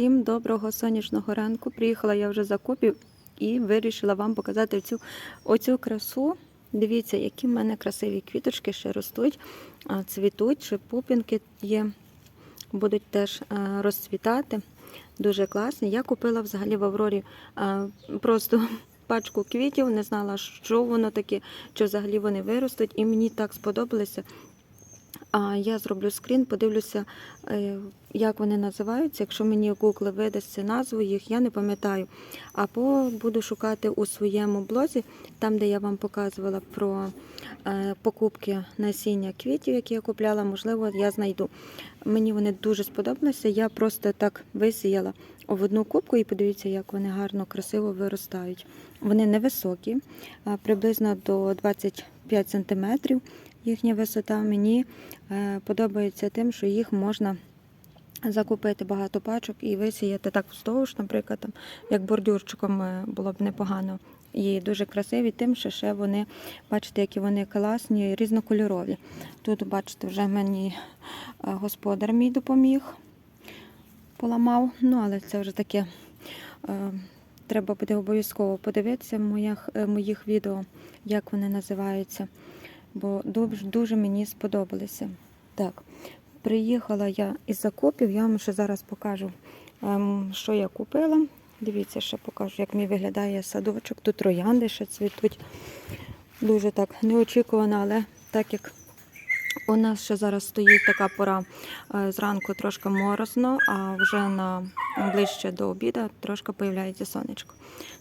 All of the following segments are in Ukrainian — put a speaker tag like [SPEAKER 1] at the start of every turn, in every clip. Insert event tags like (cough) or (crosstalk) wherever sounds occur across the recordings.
[SPEAKER 1] Всім доброго сонячного ранку. Приїхала я вже за купів і вирішила вам показати цю оцю красу. Дивіться, які в мене красиві квіточки ще ростуть, цвітуть, ще пупінки є, будуть теж розцвітати. Дуже класні. Я купила взагалі в Аврорі просто пачку квітів, не знала, що воно таке, чи взагалі вони виростуть, і мені так сподобалося. А я зроблю скрін, подивлюся, е, як вони називаються. Якщо мені Google видасть назву їх, я не пам'ятаю. Або буду шукати у своєму блозі, там, де я вам показувала про е, покупки насіння квітів, які я купляла, можливо, я знайду. Мені вони дуже сподобалися. Я просто так висіяла в одну кубку і подивіться, як вони гарно, красиво виростають. Вони невисокі, приблизно до 25 сантиметрів. Їхня висота мені е, подобається тим, що їх можна закупити багато пачок і висіяти так вздовж, наприклад, там, як бордюрчиком е, було б непогано. І дуже красиві, тим, що ще вони, бачите, які вони класні, різнокольорові. Тут, бачите, вже мені е, господар мій допоміг, поламав. Ну, але це вже таке. Треба буде обов'язково подивитися в моїх, моїх відео, як вони називаються бо дуже, дуже мені сподобалися. Так, приїхала я із закупів, я вам ще зараз покажу, ем, що я купила. Дивіться, ще покажу, як мій виглядає садочок. Тут троянди ще цвітуть. Дуже так неочікувано, але так як у нас ще зараз стоїть така пора е, зранку трошки морозно, а вже на ближче до обіду трошки появляється сонечко.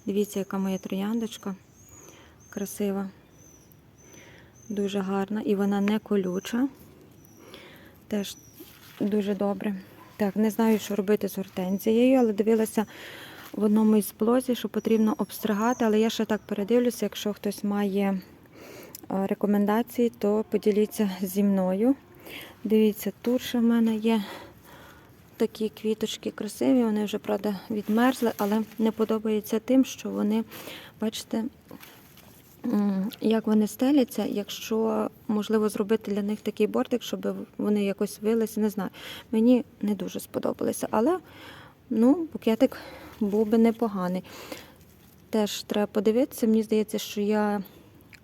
[SPEAKER 1] Дивіться, яка моя трояндочка красива. Дуже гарна і вона не колюча. Теж дуже добре. Так, не знаю, що робити з гортензією, але дивилася в одному із блозів, що потрібно обстригати, але я ще так передивлюся, якщо хтось має е, рекомендації, то поділіться зі мною. Дивіться, тут ще в мене є такі квіточки красиві, вони вже, правда, відмерзли, але не подобається тим, що вони, бачите, Як вони стеляться, якщо можливо зробити для них такий бортик, щоб вони якось вилися, не знаю. Мені не дуже сподобалося, але ну, букетик був би непоганий. Теж треба подивитися. Мені здається, що я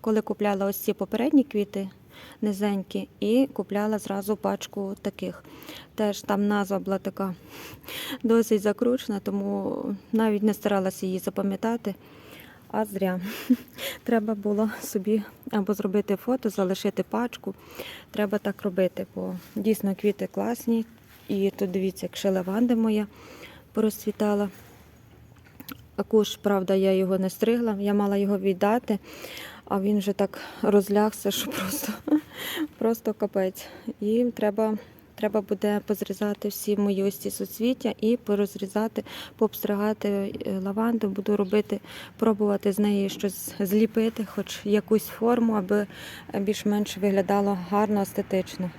[SPEAKER 1] коли купляла ось ці попередні квіти низенькі, і купляла зразу пачку таких. Теж там назва була така (laughs) досить закручена, тому навіть не старалася її запам'ятати. А зря. (laughs) Треба було собі або зробити фото, залишити пачку. Треба так робити, бо дійсно квіти класні. І тут дивіться, як лаванда моя порозцвітала. Куш, правда, я його не стригла, я мала його віддати, а він вже так розлягся, що просто, (laughs) просто капець. І треба, треба буде позрізати всі мої ось ці суцвіття і порозрізати, пообстригати е, лаванду. Буду робити, пробувати з неї щось зліпити, хоч якусь форму, аби більш-менш виглядало гарно, естетично.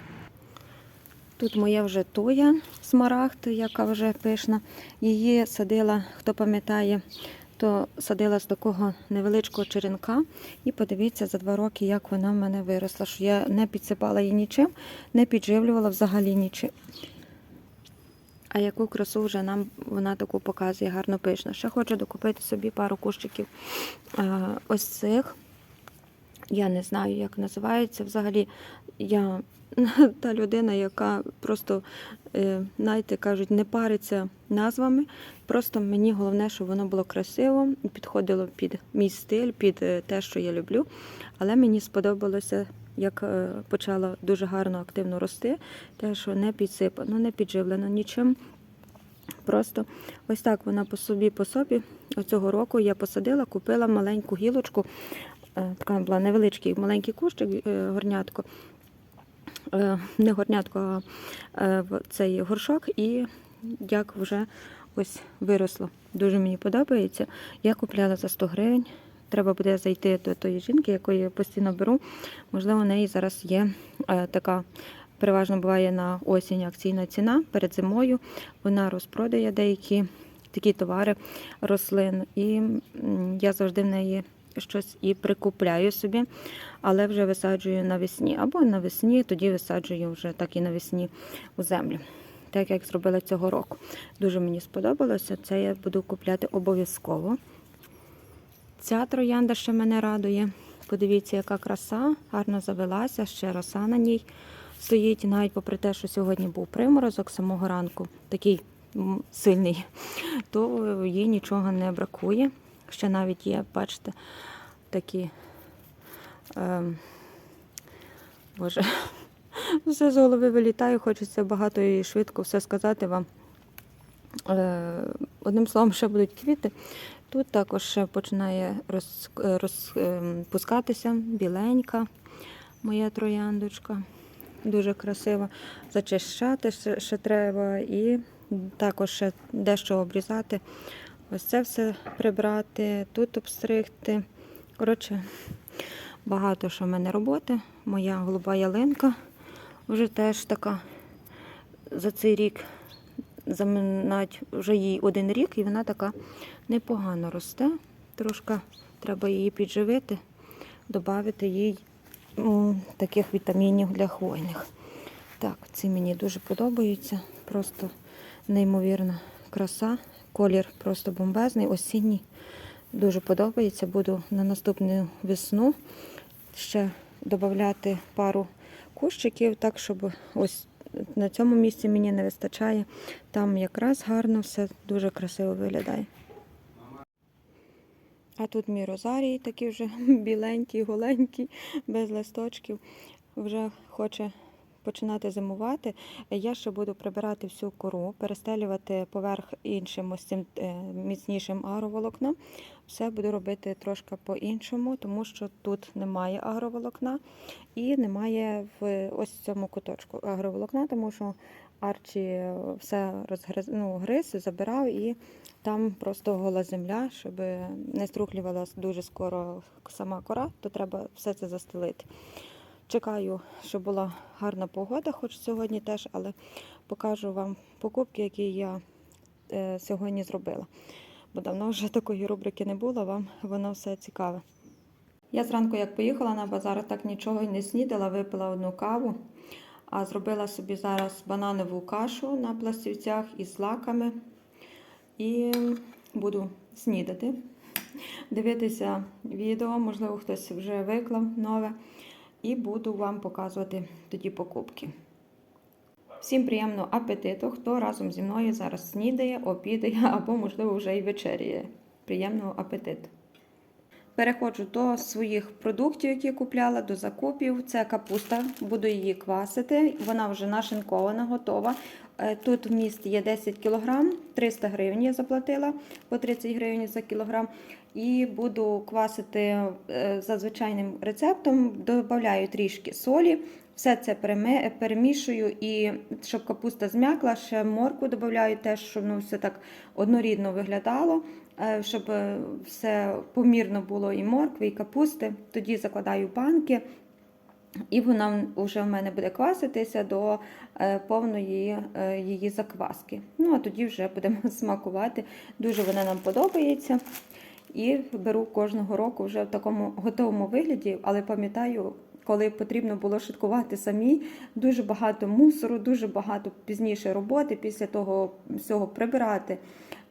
[SPEAKER 1] Тут моя вже туя смарагд, яка вже пишна. Її садила, хто пам'ятає, то садила з такого невеличкого черенка. І подивіться за два роки, як вона в мене виросла. Що я не підсипала її нічим, не підживлювала взагалі нічим. А яку красу вже нам вона таку показує, гарно пишна. Ще хочу докупити собі пару кущиків а, ось цих. Я не знаю, як називається. Взагалі, я (laughs) та людина, яка просто, е, знаєте, кажуть, не париться назвами. Просто мені головне, щоб воно було красиво підходило під мій стиль, під е, те, що я люблю. Але мені сподобалося, як е, почала дуже гарно активно рости, те, що не підсипано, не підживлено нічим. Просто ось так вона по собі по собі. Оцього року я посадила, купила маленьку гілочку. Е, Така була невеличкий маленький кущик, е, горнятко. Е, Не горнятко, а цей горшок, і як вже ось виросло. Дуже мені подобається. Я купляла за 100 гривень. Треба буде зайти до тої жінки, якої я постійно беру. Можливо, у неї зараз є така. Переважно буває на осінь акційна ціна перед зимою. Вона розпродає деякі такі товари рослин. І я завжди в неї щось і прикупляю собі, але вже висаджую навесні. Або навесні, тоді висаджую вже так і навесні у землю. так як зробила цього року. Дуже мені сподобалося. Це я буду купляти обов'язково. Ця троянда ще мене радує. Подивіться, яка краса, гарно завелася, ще роса на ній стоїть. Навіть попри те, що сьогодні був приморозок самого ранку, такий сильний, то їй нічого не бракує. Ще навіть є, бачите, такі. Ем, Боже, (laughs) все з голови вилітає, хочеться багато і швидко все сказати вам. Е, Одним словом, ще будуть квіти. Тут також починає роз, е, розпускатися біленька моя трояндочка. Дуже красива. Зачищати ще, ще треба і також ще дещо обрізати. Ось це все прибрати, тут обстригти. Коротше, багато що в мене роботи. Моя голуба ялинка вже теж така за цей рік заминать вже їй один рік, і вона така непогано росте. Трошки треба її підживити, додати їй таких вітамінів для хвойних. Так, ці мені дуже подобаються. Просто неймовірна краса. Колір просто бомбезний, осінній. Дуже подобається. Буду на наступну весну ще додати пару кущиків, так, щоб ось на цьому місці мені не вистачає. Там якраз гарно все дуже красиво виглядає. А тут мій розарій, такий вже (laughs) біленький, голенький, без листочків. Вже хоче починати зимувати. Я ще буду прибирати всю кору, перестелювати поверх іншим ось цим е, міцнішим агроволокном. Все буду робити трошки по-іншому, тому що тут немає агроволокна і немає в ось цьому куточку агроволокна, тому що Арчі все розгриз, ну, гриз, забирав і там просто гола земля, щоб не струхлювалася дуже скоро сама кора, то треба все це застелити. Чекаю, щоб була гарна погода, хоч сьогодні теж, але покажу вам покупки, які я е, сьогодні зробила. Бо давно вже такої рубрики не було, вам воно все цікаве. Я зранку, як поїхала на базар, так нічого й не снідала, випила одну каву, а зробила собі зараз бананову кашу на пластівцях із злаками. І буду снідати, дивитися відео, можливо, хтось вже виклав нове. І буду вам показувати тоді покупки. Всім приємного апетиту, хто разом зі мною зараз снідає, обідає або, можливо, вже і вечеряє. Приємного апетиту. Переходжу до своїх продуктів, які купляла, до закупів. Це капуста, буду її квасити. Вона вже нашинкована, готова. Е, Тут вміст є 10 кг, 300 гривень я заплатила по 30 гривень за кілограм. І буду квасити е, за звичайним рецептом, додаю трішки солі. Все це перемішую і щоб капуста зм'якла, ще моркву додаю теж, щоб ну, все так однорідно виглядало, е, щоб е, все помірно було і моркви, і капусти. Тоді закладаю банки, і вона вже в мене буде кваситися до е, повної е, її закваски. Ну, а тоді вже будемо (laughs) смакувати. Дуже вона нам подобається. І беру кожного року вже в такому готовому вигляді, але пам'ятаю, коли потрібно було шиткувати самі, дуже багато мусору, дуже багато пізніше роботи, після того всього прибирати.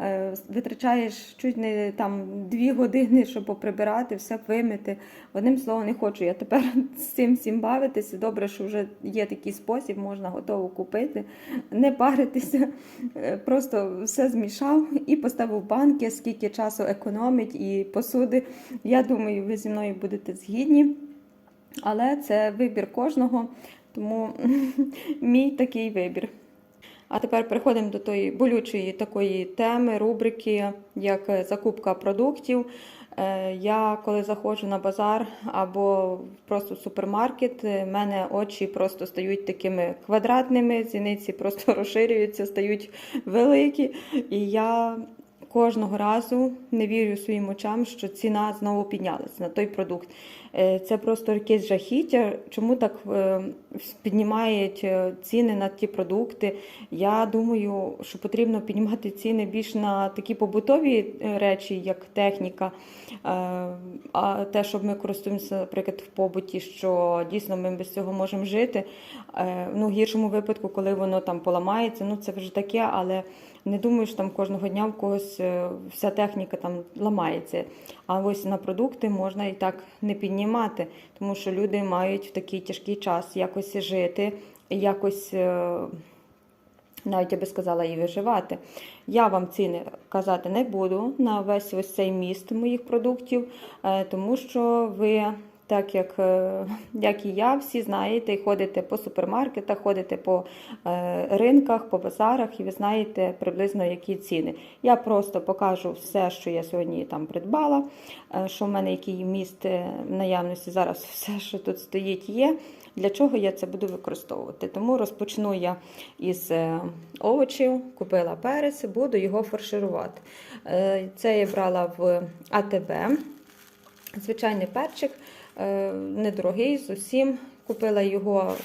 [SPEAKER 1] Е, Витрачаєш чуть не там дві години, щоб поприбирати, все вимити. Одним словом, не хочу я тепер (laughs) з цим всім бавитися. Добре, що вже є такий спосіб, можна готово купити, не паритися, Е, просто все змішав і поставив банки, скільки часу економить і посуди. Я думаю, ви зі мною будете згідні. Але це вибір кожного, тому (laughs) мій такий вибір. А тепер переходимо до тої болючої такої теми, рубрики, як закупка продуктів. Е, Я коли заходжу на базар або просто в супермаркет, в мене очі просто стають такими квадратними, зіниці просто (laughs) розширюються, стають великі. І я кожного разу не вірю своїм очам, що ціна знову піднялася на той продукт. Е, Це просто якесь жахіття. Чому так е, піднімають е, ціни на ті продукти? Я думаю, що потрібно піднімати ціни більш на такі побутові речі, як техніка. А те, що ми користуємося, наприклад, в побуті, що дійсно ми без цього можемо жити. Ну, в гіршому випадку, коли воно там поламається, ну це вже таке, але не думаю, що там кожного дня в когось вся техніка там ламається. А ось на продукти можна і так не піднімати, тому що люди мають в такий тяжкий час якось жити, якось. е, навіть я би сказала і виживати. Я вам ціни казати не буду на весь ось цей міст моїх продуктів, е, тому що ви, так як, е, як і я, всі знаєте, і ходите по супермаркетах, ходите по е, ринках, по базарах, і ви знаєте приблизно які ціни. Я просто покажу все, що я сьогодні там придбала, е, що в мене який міст в наявності зараз, (laughs) все, що тут стоїть, є. Для чого я це буду використовувати? Тому розпочну я із овочів, купила перець, буду його фарширувати. Це я брала в АТБ. Звичайний перчик, недорогий зовсім. Купила його,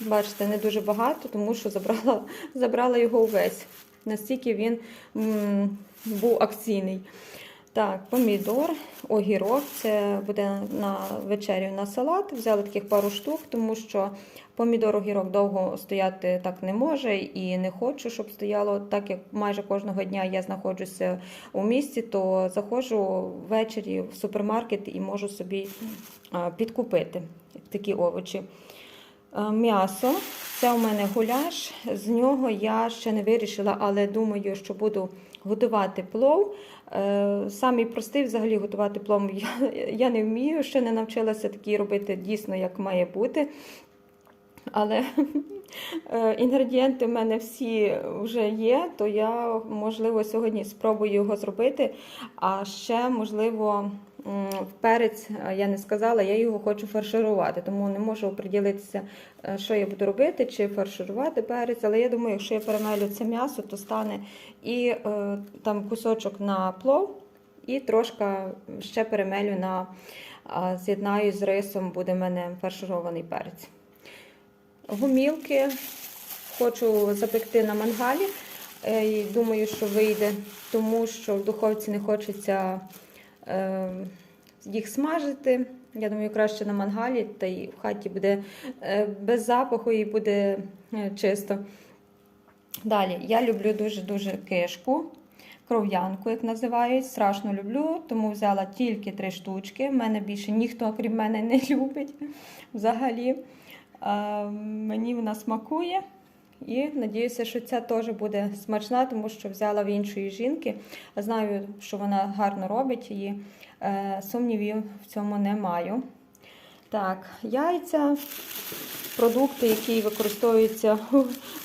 [SPEAKER 1] бачите, не дуже багато, тому що забрала, забрала його увесь. Настільки він був акційний. Так, помідор, огірок, це буде на вечерю на салат. Взяли таких пару штук, тому що помідор, огірок довго стояти так не може і не хочу, щоб стояло. Так як майже кожного дня я знаходжуся у місті, то заходжу ввечері в супермаркет і можу собі підкупити такі овочі. Е, М'ясо, це у мене гуляш. З нього я ще не вирішила, але думаю, що буду готувати плов. Е, Самий простий взагалі готувати плов я, я не вмію, ще не навчилася такий робити дійсно, як має бути. Але е, інгредієнти в мене всі вже є, то я, можливо, сьогодні спробую його зробити. А ще, можливо, перець е, я не сказала, я його хочу фарширувати, тому не можу оприділитися, е, що я буду робити, чи фарширувати перець. Але я думаю, якщо я перемелю це м'ясо, то стане і е, там кусочок на плов, і трошки ще перемелю на з'єднаю з рисом, буде в мене фарширований перець. Гумілки хочу запекти на мангалі. Думаю, що вийде, тому що в духовці не хочеться їх смажити. Я думаю, краще на мангалі, та й в хаті буде е, без запаху і буде е, чисто. Далі, я люблю дуже-дуже кишку, кров'янку, як називають. Страшно люблю, тому взяла тільки три штучки. Мене більше ніхто, крім мене, не (laughs) любить взагалі. Мені вона смакує. І надіюся, що ця теж буде смачна, тому що взяла в іншої жінки. Знаю, що вона гарно робить і е, сумнівів в цьому не маю. Так, яйця, продукти, які використовуються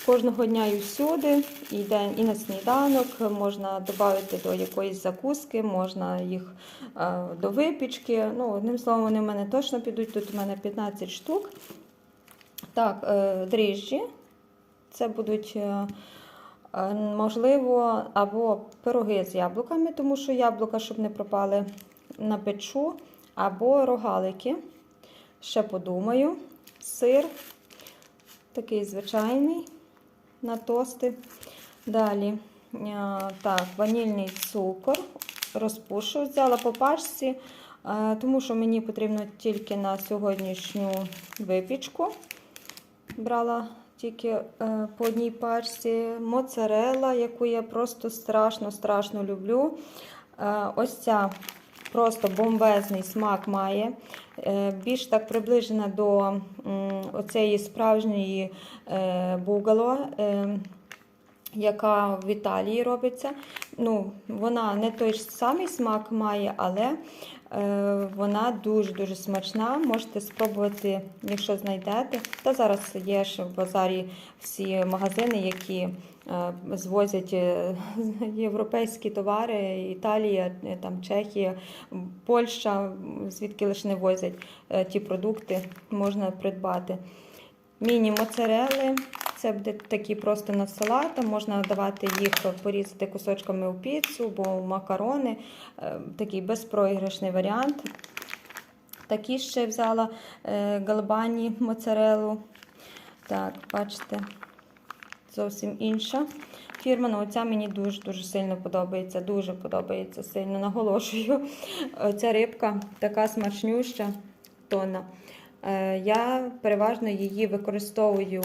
[SPEAKER 1] кожного дня і всюди, і, день, і на сніданок, можна додати до якоїсь закуски, можна їх е, до випічки. Ну, одним словом, вони в мене точно підуть. Тут у мене 15 штук. Так, е, дріжджі. Це будуть, е, е, можливо, або пироги з яблуками, тому що яблука, щоб не пропали, напечу, або рогалики. Ще подумаю. Сир, такий звичайний на тости. Далі, е, так, ванільний цукор. Розпушу, взяла по пачці, тому що мені потрібно тільки на сьогоднішню випічку. Брала тільки е, по одній пачці. Моцарелла, яку я просто страшно-страшно люблю. Е, ось ця просто бомбезний смак має. Е, більш так приближена до оцеї справжньої бугало. Яка в Італії робиться. Ну, вона не той ж самий смак має, але е, вона дуже-дуже смачна. Можете спробувати, якщо знайдете. Та зараз є ще в базарі всі магазини, які е, звозять е, (laughs) європейські товари, Італія, е, там, Чехія, Польща, звідки лише не возять е, ті продукти, можна придбати. Міні-моцарели. Це буде такі просто на салат. а Можна давати їх порізати кусочками у піцу або в макарони. Е, Такий безпроіграшний варіант. Такі ще взяла е, галбані моцарелу. Так, бачите, зовсім інша фірма. Ну, оця мені дуже-дуже сильно подобається. Дуже подобається сильно. Наголошую. Ця рибка така смачнюща, тонна. Е, Я переважно її використовую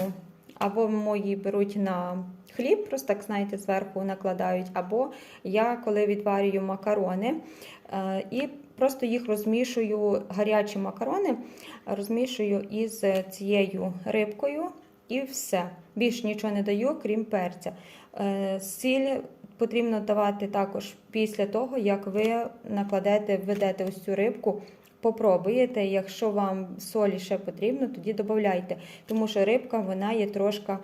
[SPEAKER 1] або мої беруть на хліб, просто так, знаєте, зверху накладають, або я коли відварюю макарони е, і просто їх розмішую, гарячі макарони, розмішую із цією рибкою і все. Більш нічого не даю, крім перця. Е, Сіль потрібно давати також після того, як ви накладете, введете ось цю рибку. Попробуєте, якщо вам солі ще потрібно, тоді додайте. Тому що рибка вона є трошки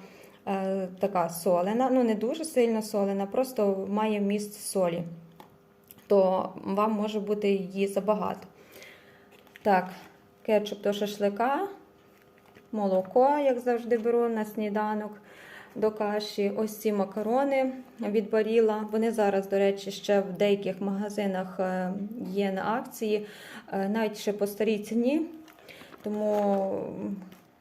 [SPEAKER 1] е, така солена, ну не дуже сильно солена, просто має вміст солі. То вам може бути її забагато. Так, кетчуп до шашлика, молоко, як завжди, беру на сніданок до каші. Ось ці макарони від Баріла. Вони зараз, до речі, ще в деяких магазинах е, є на акції, е, навіть ще по старій ціні. Тому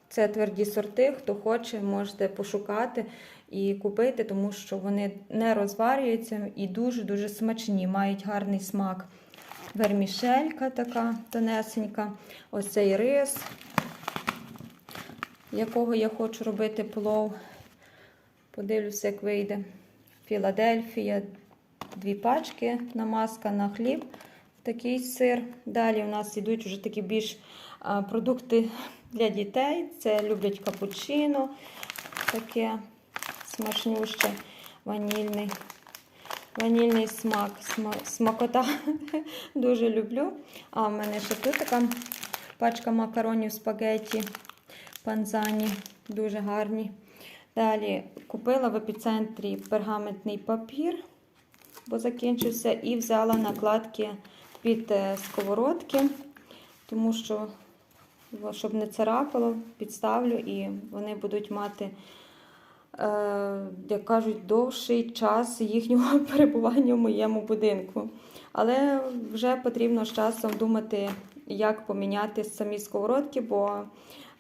[SPEAKER 1] це тверді сорти. Хто хоче, можете пошукати і купити, тому що вони не розварюються і дуже-дуже смачні, мають гарний смак. Вермішелька така тонесенька. Ось цей рис, якого я хочу робити плов. Подивлюся, як вийде. Філадельфія, дві пачки, намазка на хліб, такий сир. Далі у нас йдуть вже такі більш продукти для дітей. Це люблять капучино, таке смачнюще, ванільний. Ванільний смак, сма- смакота (laughs) дуже люблю. А в мене ще тут така пачка макаронів спагетті панзані, дуже гарні. Далі купила в епіцентрі пергаментний папір, бо закінчився, і взяла накладки під е, сковородки, тому що, щоб не царапало, підставлю і вони будуть мати, е, як кажуть, довший час їхнього (laughs) перебування в моєму будинку. Але вже потрібно з часом думати, як поміняти самі сковородки, бо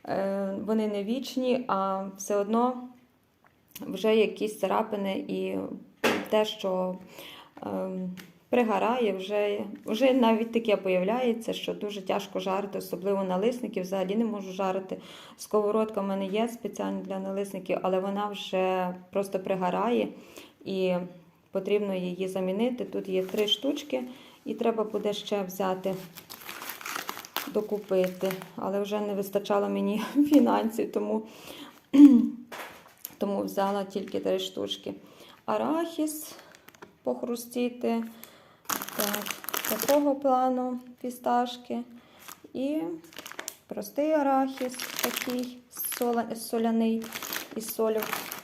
[SPEAKER 1] е, вони не вічні, а все одно вже якісь царапини і те, що ем, пригорає, вже, вже навіть таке появляється, що дуже тяжко жарити, особливо налисників. Взагалі не можу жарити. Сковородка в мене є спеціально для налисників, але вона вже просто пригорає і потрібно її замінити. Тут є три штучки, і треба буде ще взяти. Докупити, але вже не вистачало мені (laughs) фінансів, тому тому взяла тільки три штучки. Арахіс похрустіти. Так, такого плану фісташки. І простий арахіс такий соляний із солю.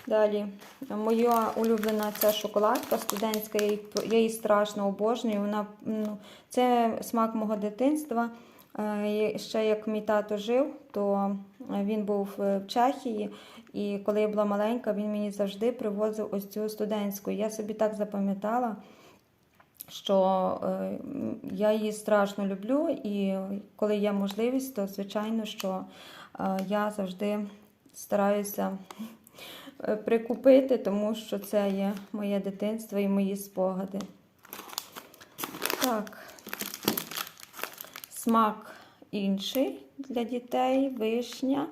[SPEAKER 1] Далі моя улюблена це шоколадка студентська, я її страшно обожнюю. Вона, ну, це смак мого дитинства. Е, Ще як мій тато жив, то він був е, в Чехії, і коли я була маленька, він мені завжди привозив ось цю студентську. Я собі так запам'ятала, що е, я її страшно люблю, і коли є можливість, то звичайно, що е, я завжди стараюся е, прикупити, тому що це є моє дитинство і мої спогади. Так. Смак інший для дітей, вишня,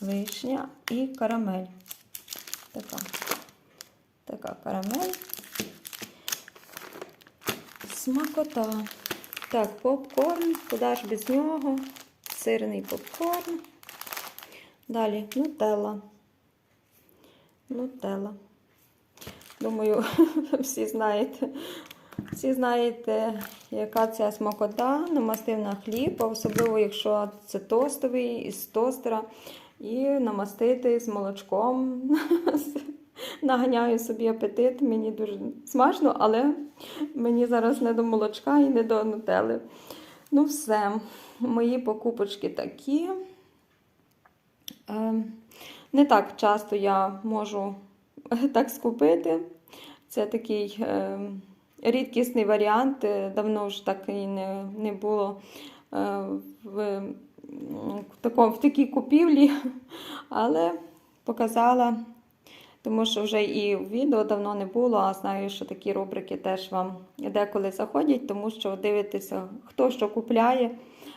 [SPEAKER 1] вишня і карамель. Така, така карамель. Смакота. Так, попкорн, куди ж без нього? Сирний попкорн. Далі нутелла. Нутелла. Думаю, (laughs) всі знаєте. Всі знаєте, яка ця смакота, намастив на хліб, особливо, якщо це тостовий із тостера, і намастити з молочком. (laughs) Наганяю собі апетит, мені дуже смачно, але мені зараз не до молочка і не до нутели. Ну, все, мої покупочки такі. Е, Не так часто я можу (laughs) так скупити. Це такий. Рідкісний варіант. е, Давно вже так і не, не було е, в, такому, в такій купівлі, (laughs) але показала. Тому що вже і відео давно не було, а знаю, що такі рубрики теж вам деколи заходять, тому що дивитеся, хто що купляє.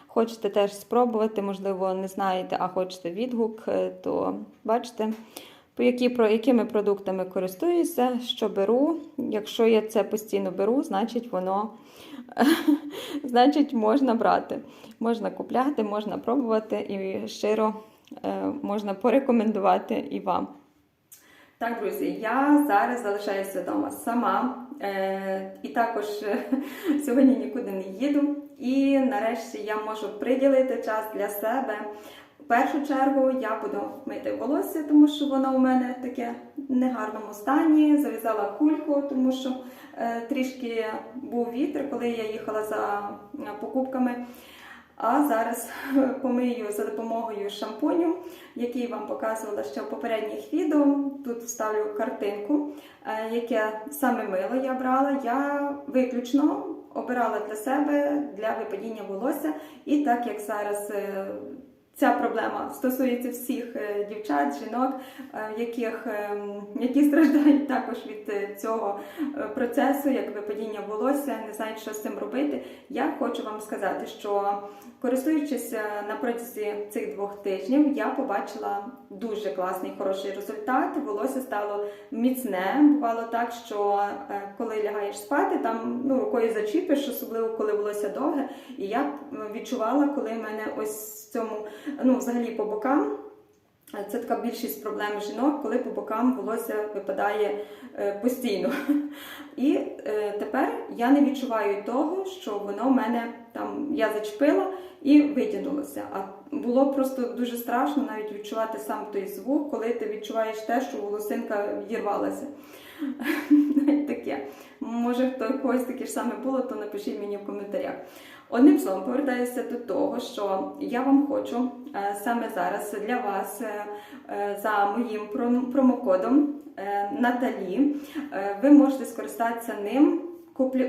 [SPEAKER 1] Хочете теж спробувати, можливо, не знаєте, а хочете відгук, е, то бачите, які, про якими продуктами користуюся, що беру. Якщо я це постійно беру, значить воно (laughs) значить можна брати. Можна купляти, можна пробувати і щиро е, можна порекомендувати і вам. Так, друзі, я зараз залишаюся вдома сама. Е, і також е, (laughs) сьогодні нікуди не їду. І нарешті я можу приділити час для себе. В першу чергу я буду мити волосся, тому що воно у мене таке в негарному стані. Зав'язала кульку, тому що е, трішки був вітер, коли я їхала за е, покупками. А зараз (laughs) помию за допомогою шампуню, який вам показувала ще в попередніх відео. Тут вставлю картинку, е, яке саме мило я брала. Я виключно обирала для себе для випадіння волосся. І так як зараз е, ця проблема стосується всіх е, дівчат, жінок, е, яких, е, які страждають також від цього процесу, як випадіння волосся, не знають, що з цим робити. Я хочу вам сказати, що користуючись на протязі цих двох тижнів, я побачила дуже класний хороший результат. Волосся стало міцне. Бувало так, що коли лягаєш спати, там ну рукою зачіпиш, особливо коли волосся довге. І я відчувала, коли в мене ось в цьому, ну взагалі по бокам. Це така більшість проблем жінок, коли по бокам волосся випадає е, постійно. І е, тепер я не відчуваю того, що воно в мене там я зачепила і витягнулося. А було просто дуже страшно навіть відчувати сам той звук, коли ти відчуваєш те, що волосинка відірвалася. Навіть таке. Може, хто когось таке ж саме було, то напишіть мені в коментарях. Одним словом, повертаюся до того, що я вам хочу е, саме зараз для вас е, е, за моїм пром- промокодом Наталі. Ви можете скористатися ним,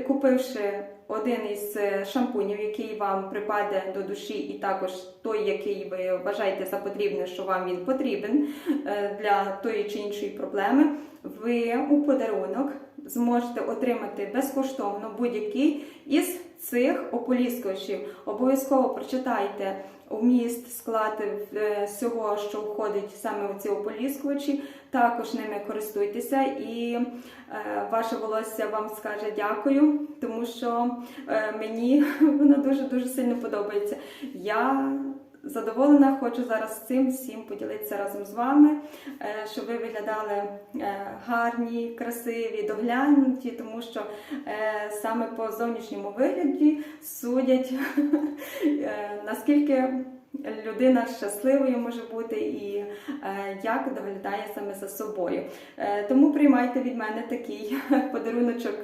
[SPEAKER 1] купивши один із е, шампунів, який вам припаде до душі, і також той, який ви вважаєте за потрібне, що вам він потрібен е, для тої чи іншої проблеми. Ви у подарунок зможете отримати безкоштовно будь-який із цих ополіскувачів. Обов'язково прочитайте вміст, склад е, всього, що входить саме у ці ополіскувачі. Також ними користуйтеся, і е, ваше волосся вам скаже дякую, тому що е, мені (laughs) воно дуже дуже сильно подобається. Я задоволена, хочу зараз цим всім поділитися разом з вами, е, щоб ви виглядали е, гарні, красиві, доглянуті, тому що е, саме по зовнішньому вигляді судять (laughs) наскільки. Людина щасливою може бути і як доглядає саме за собою. Тому приймайте від мене такий (laughs) подаруночок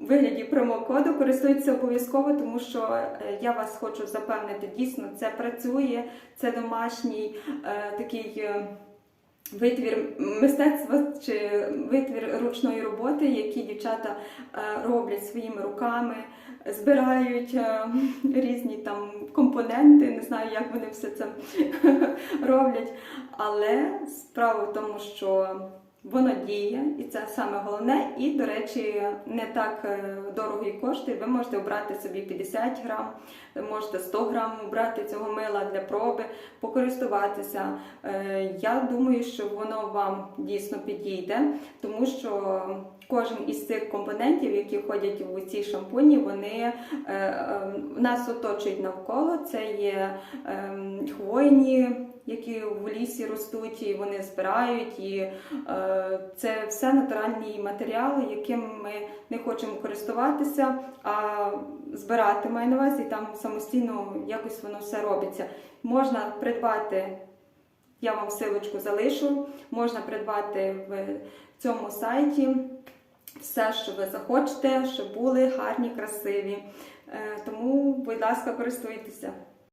[SPEAKER 1] вигляді промокоду. Користуйтеся обов'язково, тому що е, я вас хочу запевнити, дійсно це працює, це домашній е, такий. е, Витвір мистецтва чи витвір ручної роботи, які дівчата е, роблять своїми руками, збирають е, (laughs) різні там компоненти, не знаю, як вони все це (laughs) роблять. Але справа в тому, що воно діє, і це саме головне. І, до речі, не так е, дорого і коштує. Ви можете обрати собі 50 грам, можете 100 грам обрати цього мила для проби, покористуватися. Е, Я думаю, що воно вам дійсно підійде, тому що кожен із цих компонентів, які входять у ці шампуні, вони е, нас оточують навколо. Це є ем, хвойні, які в лісі ростуть, і вони збирають, і е, це все натуральні матеріали, яким ми не хочемо користуватися, а збирати маю на увазі, і там самостійно якось воно все робиться. Можна придбати. Я вам силочку залишу. Можна придбати в цьому сайті все, що ви захочете, щоб були гарні, красиві. Е, Тому, будь ласка, користуйтеся.